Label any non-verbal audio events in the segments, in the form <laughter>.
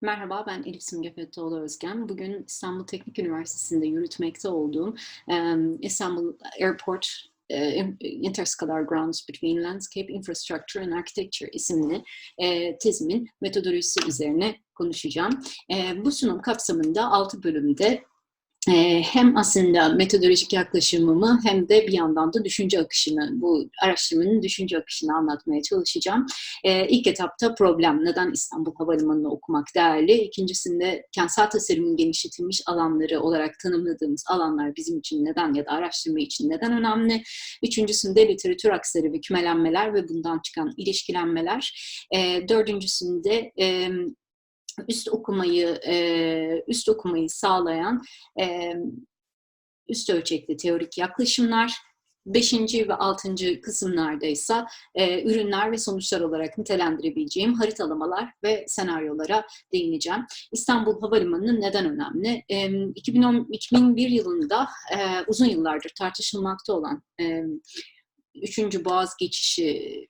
Merhaba, ben Elif Simge Fethuoğlu Özgen. Bugün İstanbul Teknik Üniversitesi'nde yürütmekte olduğum um, İstanbul Airport uh, Interscalar Grounds Between Landscape Infrastructure and Architecture isimli e, tezimin metodolojisi üzerine konuşacağım. E, bu sunum kapsamında 6 bölümde hem aslında metodolojik yaklaşımımı hem de bir yandan da düşünce akışını, bu araştırmanın düşünce akışını anlatmaya çalışacağım. Ee, ilk etapta problem, neden İstanbul Havalimanı'nı okumak değerli? İkincisinde kentsel tasarımın genişletilmiş alanları olarak tanımladığımız alanlar bizim için neden ya da araştırma için neden önemli? Üçüncüsünde literatür aksları ve kümelenmeler ve bundan çıkan ilişkilenmeler. Ee, dördüncüsünde üst okumayı e, üst okumayı sağlayan e, üst ölçekli teorik yaklaşımlar, Beşinci ve altıncı kısımlarda ise ürünler ve sonuçlar olarak nitelendirebileceğim haritalamalar ve senaryolara değineceğim. İstanbul Havalimanı neden önemli? E, 2010, 2001 yılında e, uzun yıllardır tartışılmakta olan e, üçüncü Boğaz geçişi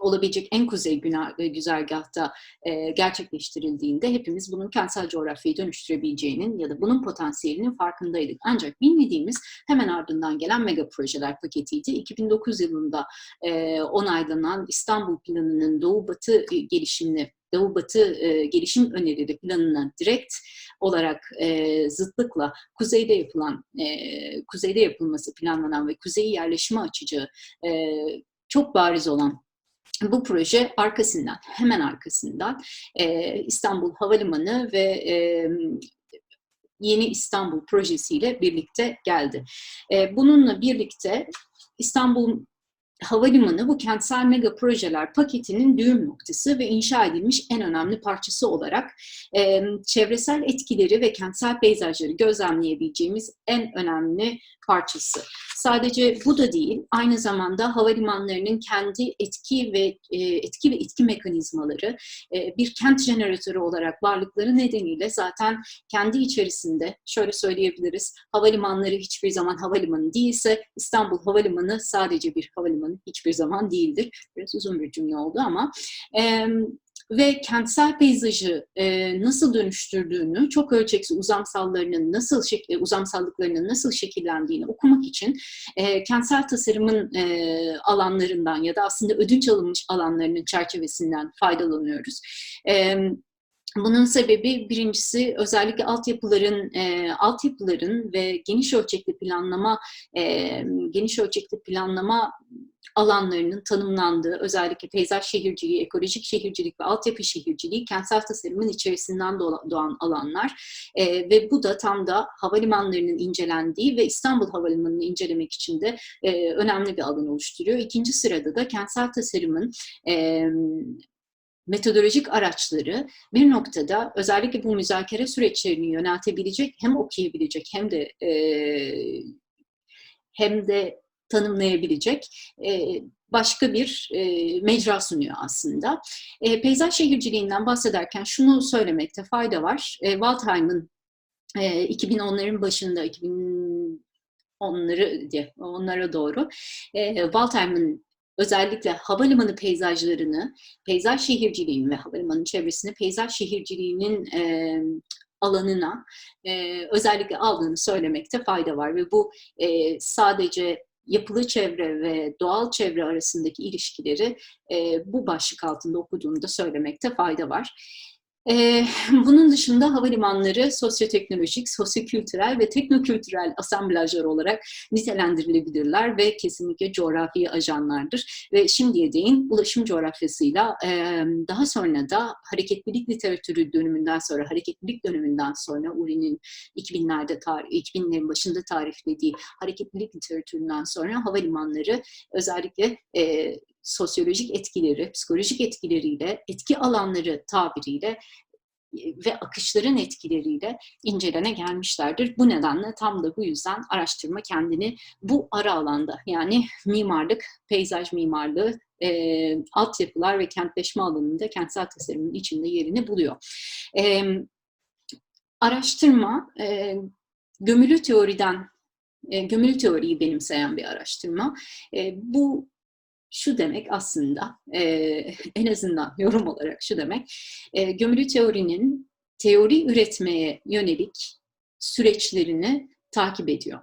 olabilecek en kuzey e, güzergahta e, gerçekleştirildiğinde hepimiz bunun kentsel coğrafyayı dönüştürebileceğinin ya da bunun potansiyelinin farkındaydık. Ancak bilmediğimiz hemen ardından gelen mega projeler paketiydi. 2009 yılında e, onaylanan İstanbul Planı'nın Doğu-Batı e, gelişimini Doğu-Batı e, gelişim önerileri planına direkt olarak e, zıtlıkla kuzeyde yapılan, e, kuzeyde yapılması planlanan ve kuzeyi yerleşime açıcı e, çok bariz olan bu proje arkasından, hemen arkasından e, İstanbul Havalimanı ve e, Yeni İstanbul projesiyle birlikte geldi. E, bununla birlikte İstanbul Havalimanı bu kentsel mega projeler paketinin düğüm noktası ve inşa edilmiş en önemli parçası olarak e, çevresel etkileri ve kentsel peyzajları gözlemleyebileceğimiz en önemli parçası. Sadece bu da değil, aynı zamanda havalimanlarının kendi etki ve e, etki ve etki mekanizmaları e, bir kent jeneratörü olarak varlıkları nedeniyle zaten kendi içerisinde şöyle söyleyebiliriz, havalimanları hiçbir zaman havalimanı değilse İstanbul Havalimanı sadece bir havalimanı hiçbir zaman değildir. Biraz uzun bir cümle oldu ama e, ve kentsel peyzajı e, nasıl dönüştürdüğünü, çok ölçekli uzamsallarının nasıl şekli, uzamsallıklarının nasıl şekillendiğini okumak için e, kentsel tasarımın e, alanlarından ya da aslında ödünç alınmış alanlarının çerçevesinden faydalanıyoruz. E, bunun sebebi birincisi özellikle altyapıların e, altyapıların ve geniş ölçekli planlama e, geniş ölçekli planlama alanlarının tanımlandığı özellikle peyzaj şehirciliği, ekolojik şehircilik ve altyapı şehirciliği kentsel tasarımın içerisinden doğan alanlar e, ve bu da tam da havalimanlarının incelendiği ve İstanbul Havalimanı'nı incelemek için de e, önemli bir alan oluşturuyor. İkinci sırada da kentsel tasarımın e, metodolojik araçları bir noktada özellikle bu müzakere süreçlerini yöneltebilecek hem okuyabilecek hem de e, hem de tanımlayabilecek e, başka bir e, mecra sunuyor aslında. E, peyzaj şehirciliğinden bahsederken şunu söylemekte fayda var. E, Waldheim'ın e, 2010'ların başında, 2010'ları diye onlara doğru e, Waldheim'ın özellikle havalimanı peyzajlarını, peyzaj şehirciliğinin ve havalimanı çevresini peyzaj şehirciliğinin e, alanına e, özellikle aldığını söylemekte fayda var ve bu e, sadece yapılı çevre ve doğal çevre arasındaki ilişkileri e, bu başlık altında okuduğumda söylemekte fayda var. <laughs> Bunun dışında havalimanları sosyoteknolojik, sosyokültürel ve teknokültürel asamblajlar olarak nitelendirilebilirler ve kesinlikle coğrafi ajanlardır. Ve şimdiye değin ulaşım coğrafyasıyla daha sonra da hareketlilik literatürü dönümünden sonra, hareketlilik dönümünden sonra Uri'nin 2000'lerde 2000'lerin başında tariflediği hareketlilik literatüründen sonra havalimanları özellikle sosyolojik etkileri, psikolojik etkileriyle, etki alanları tabiriyle e, ve akışların etkileriyle incelene gelmişlerdir. Bu nedenle tam da bu yüzden araştırma kendini bu ara alanda yani mimarlık, peyzaj mimarlığı, e, altyapılar ve kentleşme alanında kentsel tasarımın içinde yerini buluyor. E, araştırma e, gömülü teoriden e, gömülü teoriyi benimseyen bir araştırma. E, bu şu demek aslında e, en azından yorum olarak şu demek e, gömülü teorinin teori üretmeye yönelik süreçlerini takip ediyor.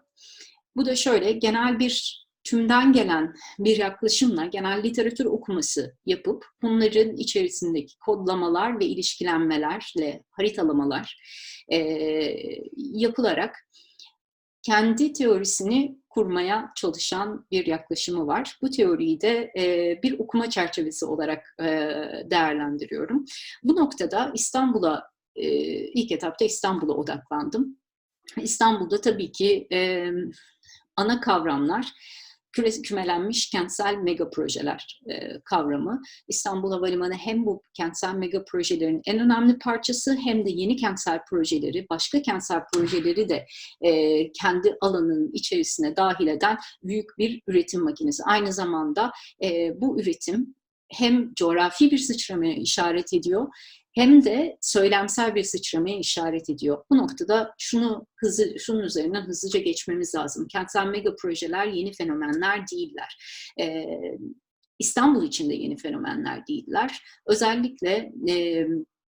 Bu da şöyle genel bir tümden gelen bir yaklaşımla genel literatür okuması yapıp bunların içerisindeki kodlamalar ve ilişkilenmelerle haritalamalar e, yapılarak kendi teorisini kurmaya çalışan bir yaklaşımı var. Bu teoriyi de e, bir okuma çerçevesi olarak e, değerlendiriyorum. Bu noktada İstanbul'a e, ilk etapta İstanbul'a odaklandım. İstanbul'da tabii ki e, ana kavramlar kümelenmiş kentsel mega projeler e, kavramı. İstanbul Havalimanı hem bu kentsel mega projelerin en önemli parçası hem de yeni kentsel projeleri, başka kentsel projeleri de e, kendi alanının içerisine dahil eden büyük bir üretim makinesi. Aynı zamanda e, bu üretim hem coğrafi bir sıçramaya işaret ediyor hem de söylemsel bir sıçramaya işaret ediyor. Bu noktada şunu hızlı, şunun üzerinden hızlıca geçmemiz lazım. Kentsel mega projeler yeni fenomenler değiller. Ee, İstanbul için de yeni fenomenler değiller. Özellikle e,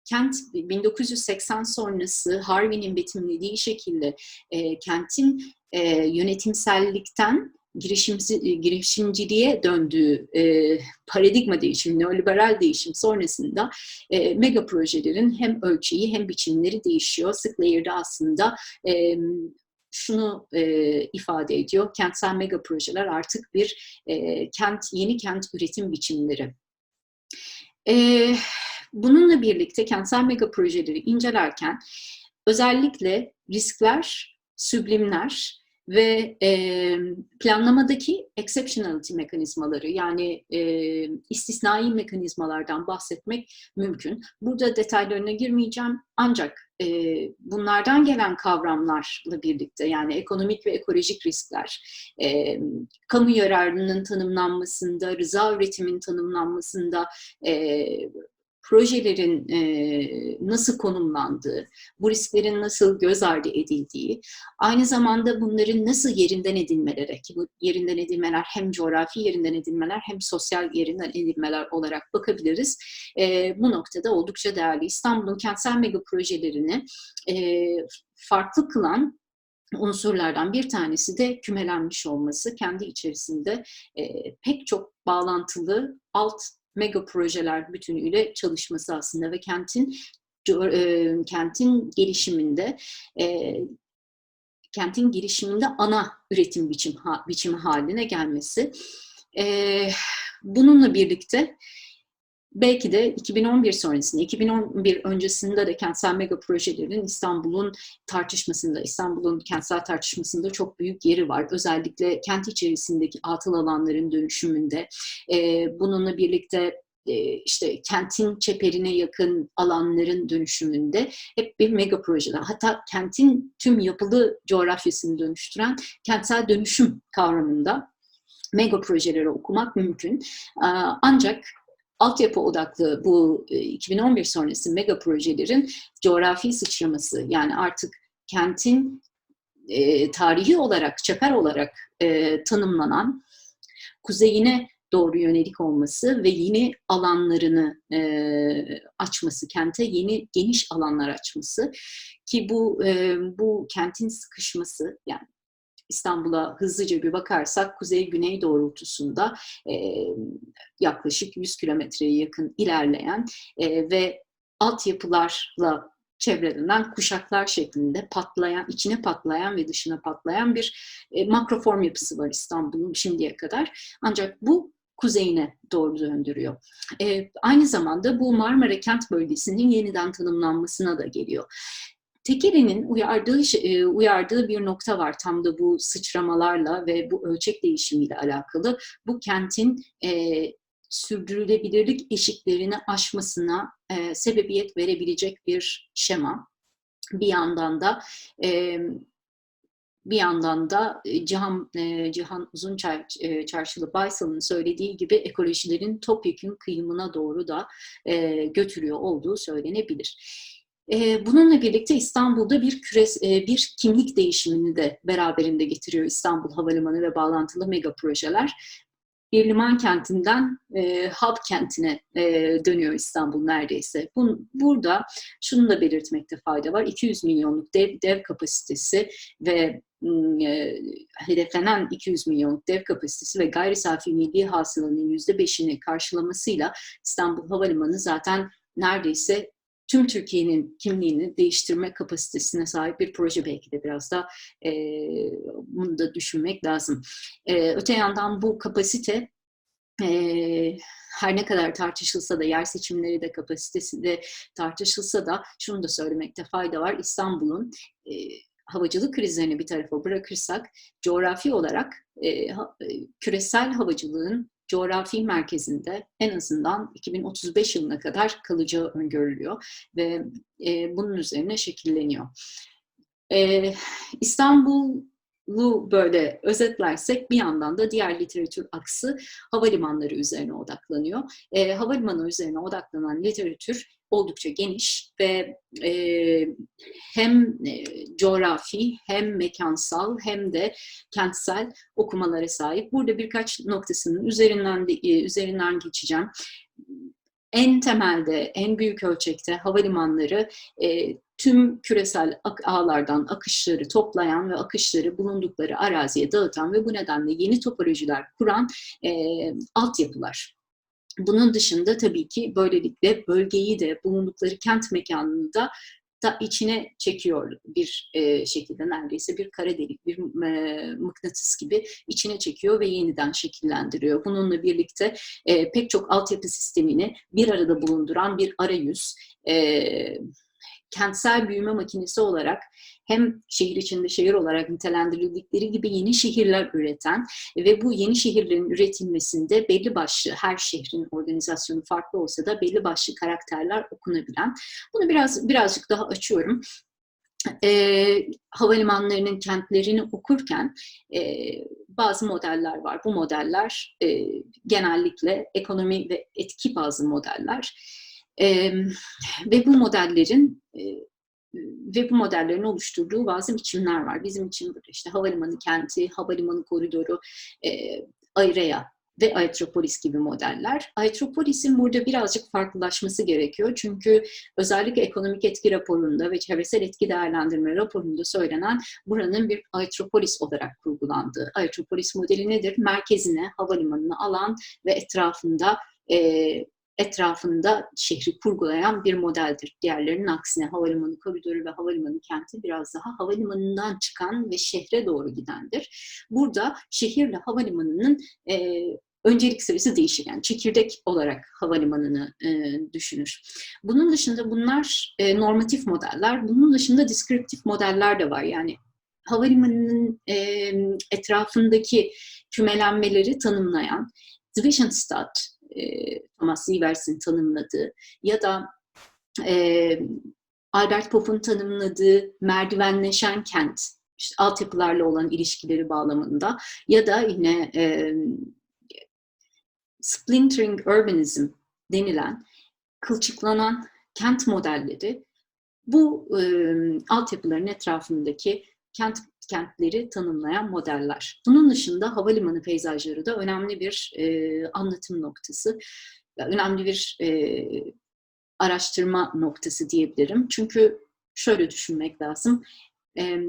kent 1980 sonrası Harvey'nin betimlediği şekilde e, kentin e, yönetimsellikten e, girişimciliğe döndüğü e, paradigma değişimi, neoliberal değişim sonrasında e, mega projelerin hem ölçeği hem biçimleri değişiyor. Sık layer'da aslında şunu e, ifade ediyor. Kentsel mega projeler artık bir e, kent yeni kent üretim biçimleri. E, bununla birlikte kentsel mega projeleri incelerken özellikle riskler, süblimler ve e, planlamadaki exceptionality mekanizmaları yani e, istisnai mekanizmalardan bahsetmek mümkün. Burada detaylarına girmeyeceğim ancak e, bunlardan gelen kavramlarla birlikte yani ekonomik ve ekolojik riskler, e, kamu yararının tanımlanmasında, rıza üretimin tanımlanmasında, e, projelerin e, nasıl konumlandığı, bu risklerin nasıl göz ardı edildiği, aynı zamanda bunların nasıl yerinden edilmelere, ki bu yerinden edilmeler hem coğrafi yerinden edilmeler hem sosyal yerinden edilmeler olarak bakabiliriz. E, bu noktada oldukça değerli. İstanbul'un kentsel mega projelerini e, farklı kılan unsurlardan bir tanesi de kümelenmiş olması, kendi içerisinde e, pek çok bağlantılı alt mega projeler bütünüyle çalışması aslında ve kentin e, kentin gelişiminde e, kentin gelişiminde ana üretim biçim biçimi haline gelmesi. E, bununla birlikte belki de 2011 sonrasında, 2011 öncesinde de kentsel mega projelerin İstanbul'un tartışmasında, İstanbul'un kentsel tartışmasında çok büyük yeri var. Özellikle kent içerisindeki atıl alanların dönüşümünde. E, bununla birlikte işte kentin çeperine yakın alanların dönüşümünde hep bir mega projeler. Hatta kentin tüm yapılı coğrafyasını dönüştüren kentsel dönüşüm kavramında mega projeleri okumak mümkün. Ancak altyapı odaklı bu 2011 sonrası mega projelerin coğrafi sıçraması yani artık kentin e, tarihi olarak, çeper olarak e, tanımlanan kuzeyine doğru yönelik olması ve yeni alanlarını e, açması, kente yeni geniş alanlar açması ki bu e, bu kentin sıkışması yani İstanbul'a hızlıca bir bakarsak kuzey-güney doğrultusunda e, yaklaşık 100 kilometreye yakın ilerleyen e, ve altyapılarla çevrelenen kuşaklar şeklinde patlayan, içine patlayan ve dışına patlayan bir e, makroform yapısı var İstanbul'un şimdiye kadar. Ancak bu kuzeyine doğru döndürüyor. E, aynı zamanda bu Marmara kent bölgesinin yeniden tanımlanmasına da geliyor. Tekeri'nin uyardığı, e, uyardığı bir nokta var tam da bu sıçramalarla ve bu ölçek değişimiyle alakalı. Bu kentin e, sürdürülebilirlik eşiklerini aşmasına e, sebebiyet verebilecek bir şema. Bir yandan da e, bir yandan da e, Cihan, e, Cihan Uzun e, Çarşılı Baysal'ın söylediği gibi ekolojilerin topyekun kıyımına doğru da götürüyor olduğu söylenebilir. Bununla birlikte İstanbul'da bir küres, bir kimlik değişimini de beraberinde getiriyor İstanbul Havalimanı ve bağlantılı mega projeler. bir liman kentinden e, hub kentine e, dönüyor İstanbul neredeyse. Bun, burada şunu da belirtmekte fayda var. 200 milyonluk dev, dev kapasitesi ve e, hedeflenen 200 milyonluk dev kapasitesi ve gayri safi milli hasılanın %5'ini karşılamasıyla İstanbul Havalimanı zaten neredeyse tüm Türkiye'nin kimliğini değiştirme kapasitesine sahip bir proje belki de biraz da e, bunu da düşünmek lazım. E, öte yandan bu kapasite e, her ne kadar tartışılsa da yer seçimleri de kapasitesi de tartışılsa da şunu da söylemekte fayda var. İstanbul'un e, havacılık krizlerini bir tarafa bırakırsak coğrafi olarak e, e, küresel havacılığın coğrafi merkezinde en azından 2035 yılına kadar kalacağı öngörülüyor ve e, bunun üzerine şekilleniyor. E, İstanbul'u böyle özetlersek bir yandan da diğer literatür aksı havalimanları üzerine odaklanıyor. E, havalimanı üzerine odaklanan literatür oldukça geniş ve e, hem e, coğrafi hem mekansal hem de kentsel okumalara sahip. Burada birkaç noktasının üzerinden de, e, üzerinden geçeceğim. En temelde, en büyük ölçekte havalimanları e, tüm küresel ağlardan akışları toplayan ve akışları bulundukları araziye dağıtan ve bu nedenle yeni topolojiler kuran e, altyapılar. Bunun dışında tabii ki böylelikle bölgeyi de bulundukları kent mekanını da da içine çekiyor bir e, şekilde neredeyse bir kara delik, bir e, mıknatıs gibi içine çekiyor ve yeniden şekillendiriyor. Bununla birlikte e, pek çok altyapı sistemini bir arada bulunduran bir arayüz, e, kentsel büyüme makinesi olarak hem şehir içinde şehir olarak nitelendirildikleri gibi yeni şehirler üreten ve bu yeni şehirlerin üretilmesinde belli başlı her şehrin organizasyonu farklı olsa da belli başlı karakterler okunabilen. Bunu biraz birazcık daha açıyorum. E, havalimanlarının kentlerini okurken e, bazı modeller var. Bu modeller e, genellikle ekonomi ve etki bazı modeller. E, ve bu modellerin e, ve bu modellerin oluşturduğu bazı biçimler var. Bizim için işte havalimanı kenti, havalimanı koridoru, e, Airea ve Aetropolis gibi modeller. Aetropolis'in burada birazcık farklılaşması gerekiyor. Çünkü özellikle ekonomik etki raporunda ve çevresel etki değerlendirme raporunda söylenen buranın bir Aetropolis olarak kurgulandığı. Aetropolis modeli nedir? Merkezine havalimanını alan ve etrafında e, etrafında şehri kurgulayan bir modeldir. Diğerlerinin aksine havalimanı koridoru ve havalimanı kenti biraz daha havalimanından çıkan ve şehre doğru gidendir. Burada şehirle havalimanının e, öncelik sırası değişir. Yani çekirdek olarak havalimanını e, düşünür. Bunun dışında bunlar e, normatif modeller. Bunun dışında deskriptif modeller de var. Yani havalimanının e, etrafındaki kümelenmeleri tanımlayan Zwischenstadt Thomas Sievers'in tanımladığı ya da e, Albert Pop'un tanımladığı merdivenleşen kent, işte altyapılarla olan ilişkileri bağlamında ya da yine e, splintering urbanism denilen kılçıklanan kent modelleri bu e, altyapıların etrafındaki kent kentleri tanımlayan modeller. Bunun dışında havalimanı peyzajları da önemli bir e, anlatım noktası, önemli bir e, araştırma noktası diyebilirim. Çünkü şöyle düşünmek lazım. E,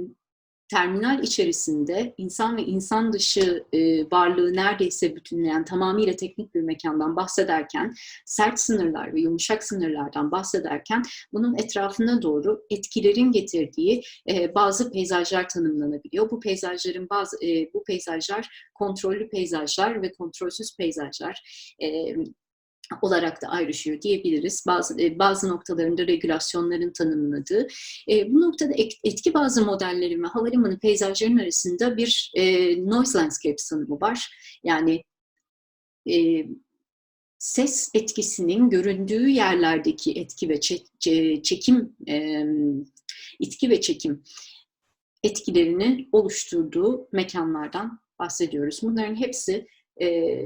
terminal içerisinde insan ve insan dışı e, varlığı neredeyse bütünleyen tamamıyla teknik bir mekandan bahsederken, sert sınırlar ve yumuşak sınırlardan bahsederken bunun etrafına doğru etkilerin getirdiği e, bazı peyzajlar tanımlanabiliyor. Bu peyzajların bazı e, bu peyzajlar kontrollü peyzajlar ve kontrolsüz peyzajlar. E, olarak da ayrışıyor diyebiliriz. Bazı e, bazı noktalarında regülasyonların tanımladığı. E, bu noktada etki bazı modellerin ve havalimanı peyzajların arasında bir e, noise landscape tanımı var. Yani e, ses etkisinin göründüğü yerlerdeki etki ve çekim e, itki ve çekim etkilerini oluşturduğu mekanlardan bahsediyoruz. Bunların hepsi e,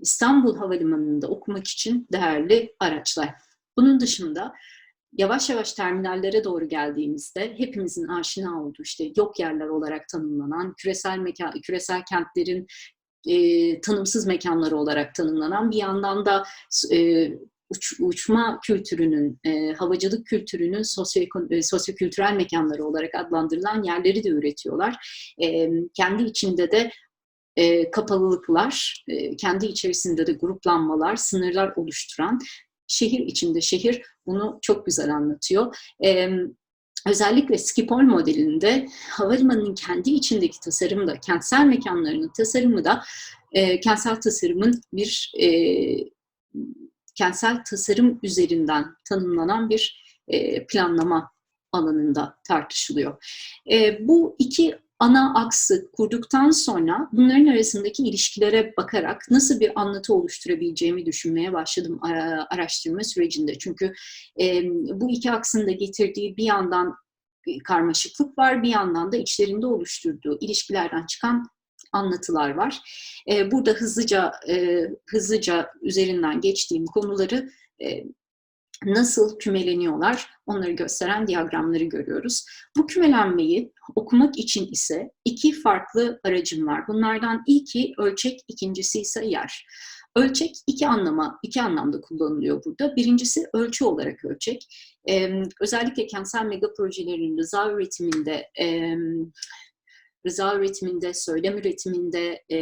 İstanbul Havalimanı'nda okumak için değerli araçlar. Bunun dışında yavaş yavaş terminallere doğru geldiğimizde hepimizin aşina olduğu işte yok yerler olarak tanımlanan küresel mekan, küresel kentlerin e, tanımsız mekanları olarak tanımlanan bir yandan da e, uç, uçma kültürünün, e, havacılık kültürünün sosyo, e, sosyokültürel mekanları olarak adlandırılan yerleri de üretiyorlar. E, kendi içinde de e, kapalılıklar, e, kendi içerisinde de gruplanmalar, sınırlar oluşturan şehir içinde şehir bunu çok güzel anlatıyor. E, özellikle Skipol modelinde havalimanının kendi içindeki tasarımı da, kentsel mekanlarının tasarımı da e, kentsel tasarımın bir e, kentsel tasarım üzerinden tanımlanan bir e, planlama alanında tartışılıyor. E, bu iki ana aksı kurduktan sonra bunların arasındaki ilişkilere bakarak nasıl bir anlatı oluşturabileceğimi düşünmeye başladım araştırma sürecinde. Çünkü e, bu iki aksın da getirdiği bir yandan karmaşıklık var, bir yandan da içlerinde oluşturduğu ilişkilerden çıkan anlatılar var. E, burada hızlıca e, hızlıca üzerinden geçtiğim konuları e, nasıl kümeleniyorlar onları gösteren diyagramları görüyoruz. Bu kümelenmeyi okumak için ise iki farklı aracım var. Bunlardan ilki ölçek, ikincisi ise yer. Ölçek iki anlama, iki anlamda kullanılıyor burada. Birincisi ölçü olarak ölçek. Ee, özellikle kentsel mega projelerin rıza üretiminde e, rıza üretiminde, söylem üretiminde, e,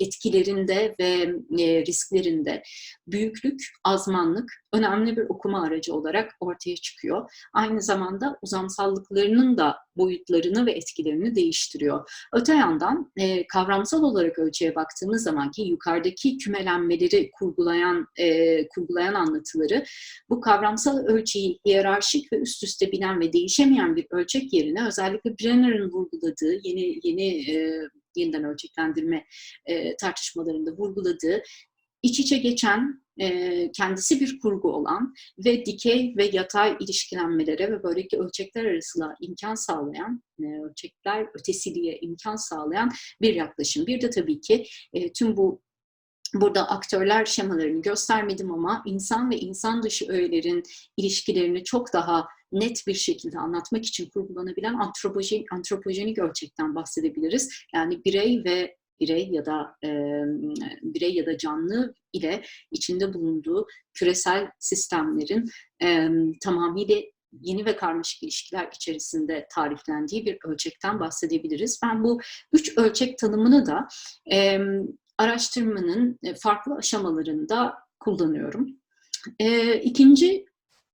etkilerinde ve e, risklerinde büyüklük, azmanlık önemli bir okuma aracı olarak ortaya çıkıyor. Aynı zamanda uzamsallıklarının da boyutlarını ve etkilerini değiştiriyor. Öte yandan e, kavramsal olarak ölçüye baktığımız zaman ki yukarıdaki kümelenmeleri kurgulayan e, kurgulayan anlatıları bu kavramsal ölçeği hiyerarşik ve üst üste binen ve değişemeyen bir ölçek yerine özellikle Brenner'ın vurguladığı yeni yeni e, yeniden ölçeklendirme e, tartışmalarında vurguladığı iç içe geçen e, kendisi bir kurgu olan ve dikey ve yatay ilişkilenmelere ve böyleki ölçekler arasında imkan sağlayan, e, ölçekler ötesiliğe imkan sağlayan bir yaklaşım. Bir de tabii ki e, tüm bu Burada aktörler şemalarını göstermedim ama insan ve insan dışı öğelerin ilişkilerini çok daha net bir şekilde anlatmak için kurgulanabilen antropojenik, antropojenik ölçekten bahsedebiliriz. Yani birey ve birey ya da e, birey ya da canlı ile içinde bulunduğu küresel sistemlerin e, tamamıyla yeni ve karmaşık ilişkiler içerisinde tariflendiği bir ölçekten bahsedebiliriz. Ben bu üç ölçek tanımını da e, araştırmanın farklı aşamalarında kullanıyorum. E, ikinci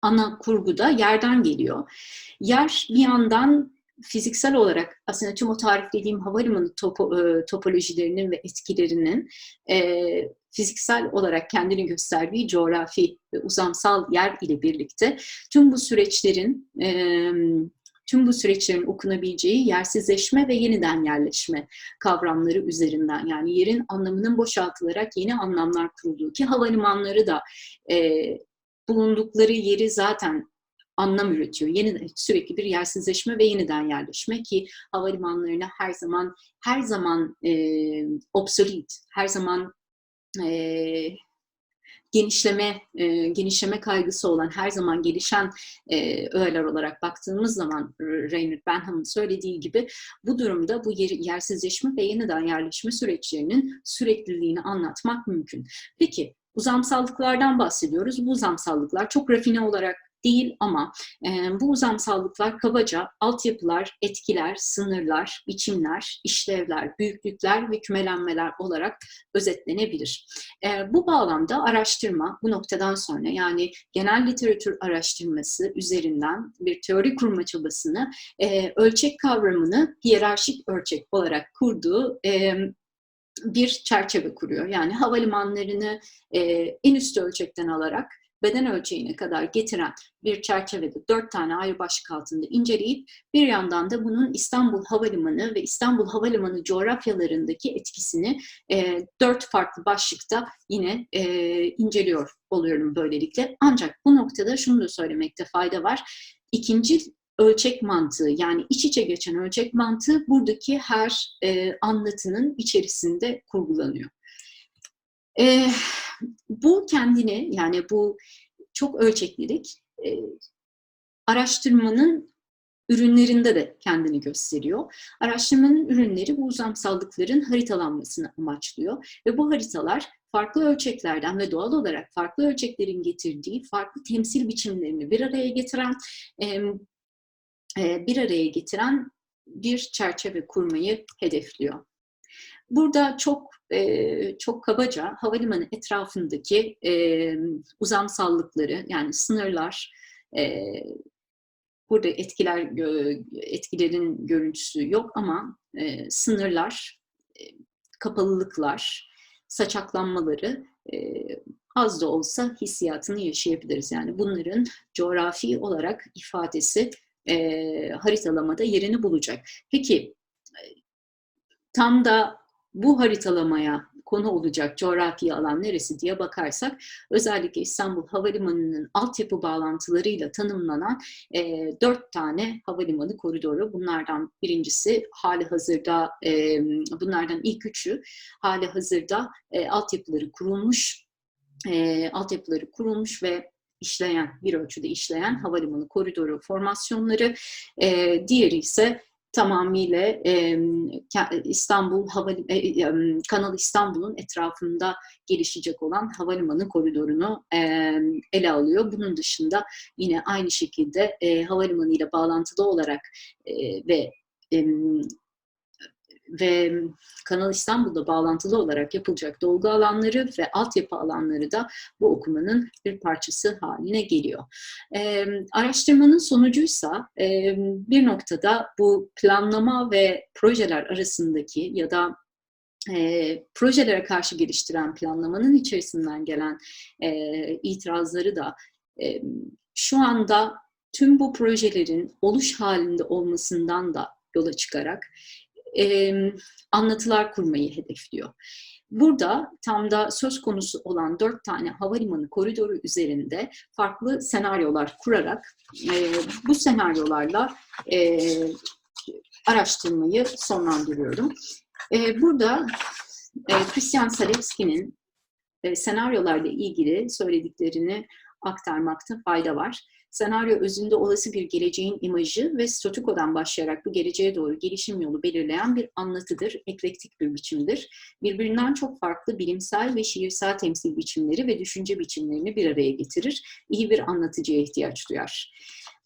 ana kurguda yerden geliyor. Yer bir yandan fiziksel olarak aslında tüm o tariflediğim havalimanı topo, e, topolojilerinin ve etkilerinin e, fiziksel olarak kendini gösterdiği coğrafi ve uzamsal yer ile birlikte tüm bu süreçlerin e, tüm bu süreçlerin okunabileceği yersizleşme ve yeniden yerleşme kavramları üzerinden yani yerin anlamının boşaltılarak yeni anlamlar kurulduğu ki havalimanları da e, bulundukları yeri zaten anlam üretiyor. Yeni sürekli bir yersizleşme ve yeniden yerleşme ki havalimanlarına her zaman her zaman e, obsolete, her zaman e, genişleme e, genişleme kaygısı olan her zaman gelişen e, öğeler olarak baktığımız zaman Rainer Benham'ın söylediği gibi bu durumda bu yer, yersizleşme ve yeniden yerleşme süreçlerinin sürekliliğini anlatmak mümkün. Peki uzamsallıklardan bahsediyoruz. Bu uzamsallıklar çok rafine olarak değil ama e, bu uzamsallıklar kabaca altyapılar, etkiler, sınırlar, biçimler, işlevler, büyüklükler ve kümelenmeler olarak özetlenebilir. E, bu bağlamda araştırma bu noktadan sonra yani genel literatür araştırması üzerinden bir teori kurma çabasını e, ölçek kavramını hiyerarşik ölçek olarak kurduğu e, bir çerçeve kuruyor. Yani havalimanlarını e, en üst ölçekten alarak beden ölçeğine kadar getiren bir çerçevede dört tane ayrı başlık altında inceleyip bir yandan da bunun İstanbul Havalimanı ve İstanbul Havalimanı coğrafyalarındaki etkisini e, dört farklı başlıkta yine e, inceliyor oluyorum böylelikle. Ancak bu noktada şunu da söylemekte fayda var. İkinci ölçek mantığı yani iç içe geçen ölçek mantığı buradaki her e, anlatının içerisinde kurgulanıyor. E, bu kendini yani bu çok ölçeklilik e, araştırmanın ürünlerinde de kendini gösteriyor. Araştırmanın ürünleri bu uzamsallıkların haritalanmasını amaçlıyor ve bu haritalar farklı ölçeklerden ve doğal olarak farklı ölçeklerin getirdiği farklı temsil biçimlerini bir araya getiren bir araya getiren bir çerçeve kurmayı hedefliyor. Burada çok e, çok kabaca havalimanı etrafındaki e, uzamsallıkları yani sınırlar, e, burada etkiler etkilerin görüntüsü yok ama e, sınırlar, e, kapalılıklar, saçaklanmaları e, az da olsa hissiyatını yaşayabiliriz. Yani bunların coğrafi olarak ifadesi e, haritalamada yerini bulacak. Peki tam da bu haritalamaya konu olacak coğrafi alan neresi diye bakarsak özellikle İstanbul Havalimanı'nın altyapı bağlantılarıyla tanımlanan e, dört tane havalimanı koridoru. Bunlardan birincisi hali hazırda e, bunlardan ilk üçü hali hazırda e, altyapıları kurulmuş e, altyapıları kurulmuş ve işleyen, bir ölçüde işleyen havalimanı koridoru formasyonları. E, diğeri ise tamamıyla e, İstanbul Havali, e, e, Kanal İstanbul'un etrafında gelişecek olan havalimanı koridorunu e, ele alıyor. Bunun dışında yine aynı şekilde e, havalimanı ile bağlantılı olarak e, ve e, ve Kanal İstanbul'da bağlantılı olarak yapılacak dolgu alanları ve altyapı alanları da bu okumanın bir parçası haline geliyor. E, araştırmanın sonucuysa e, bir noktada bu planlama ve projeler arasındaki ya da e, projelere karşı geliştiren planlamanın içerisinden gelen e, itirazları da e, şu anda tüm bu projelerin oluş halinde olmasından da yola çıkarak e, anlatılar kurmayı hedefliyor. Burada tam da söz konusu olan dört tane havalimanı koridoru üzerinde farklı senaryolar kurarak e, bu senaryolarla e, araştırmayı sonlandırıyorum. E, burada e, Christian Salevski'nin e, senaryolarla ilgili söylediklerini aktarmakta fayda var. Senaryo özünde olası bir geleceğin imajı ve statükodan başlayarak bu geleceğe doğru gelişim yolu belirleyen bir anlatıdır, eklektik bir biçimdir. Birbirinden çok farklı bilimsel ve şiirsel temsil biçimleri ve düşünce biçimlerini bir araya getirir, iyi bir anlatıcıya ihtiyaç duyar.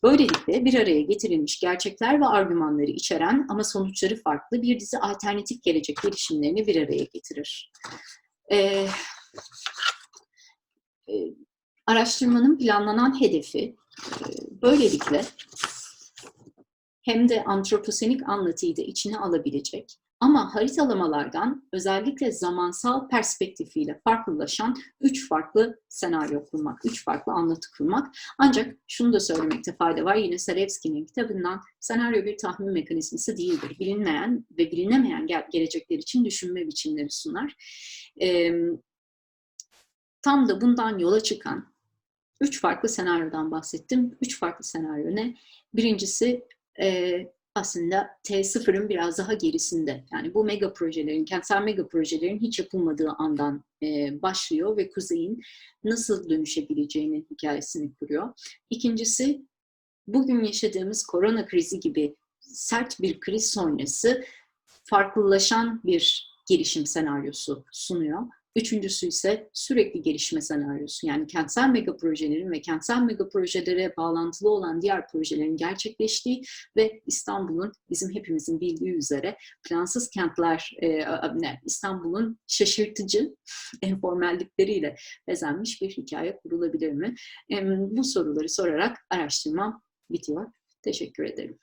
Böylelikle bir araya getirilmiş gerçekler ve argümanları içeren ama sonuçları farklı bir dizi alternatif gelecek gelişimlerini bir araya getirir. Ee, e, araştırmanın planlanan hedefi Böylelikle hem de antroposenik anlatıyı da içine alabilecek ama haritalamalardan özellikle zamansal perspektifiyle farklılaşan üç farklı senaryo kurmak, üç farklı anlatı kurmak. Ancak şunu da söylemekte fayda var. Yine Sarevski'nin kitabından senaryo bir tahmin mekanizması değildir. Bilinmeyen ve bilinemeyen gelecekler için düşünme biçimleri sunar. Ee, tam da bundan yola çıkan üç farklı senaryodan bahsettim. Üç farklı senaryo ne? Birincisi e, aslında T0'ın biraz daha gerisinde. Yani bu mega projelerin, kentsel mega projelerin hiç yapılmadığı andan e, başlıyor ve kuzeyin nasıl dönüşebileceğinin hikayesini kuruyor. İkincisi, bugün yaşadığımız korona krizi gibi sert bir kriz sonrası farklılaşan bir gelişim senaryosu sunuyor. Üçüncüsü ise sürekli gelişme senaryosu. Yani kentsel mega projelerin ve kentsel mega projelere bağlantılı olan diğer projelerin gerçekleştiği ve İstanbul'un bizim hepimizin bildiği üzere plansız kentler, e, İstanbul'un şaşırtıcı <laughs> informallikleriyle bezenmiş bir hikaye kurulabilir mi? Bu soruları sorarak araştırmam bitiyor. Teşekkür ederim.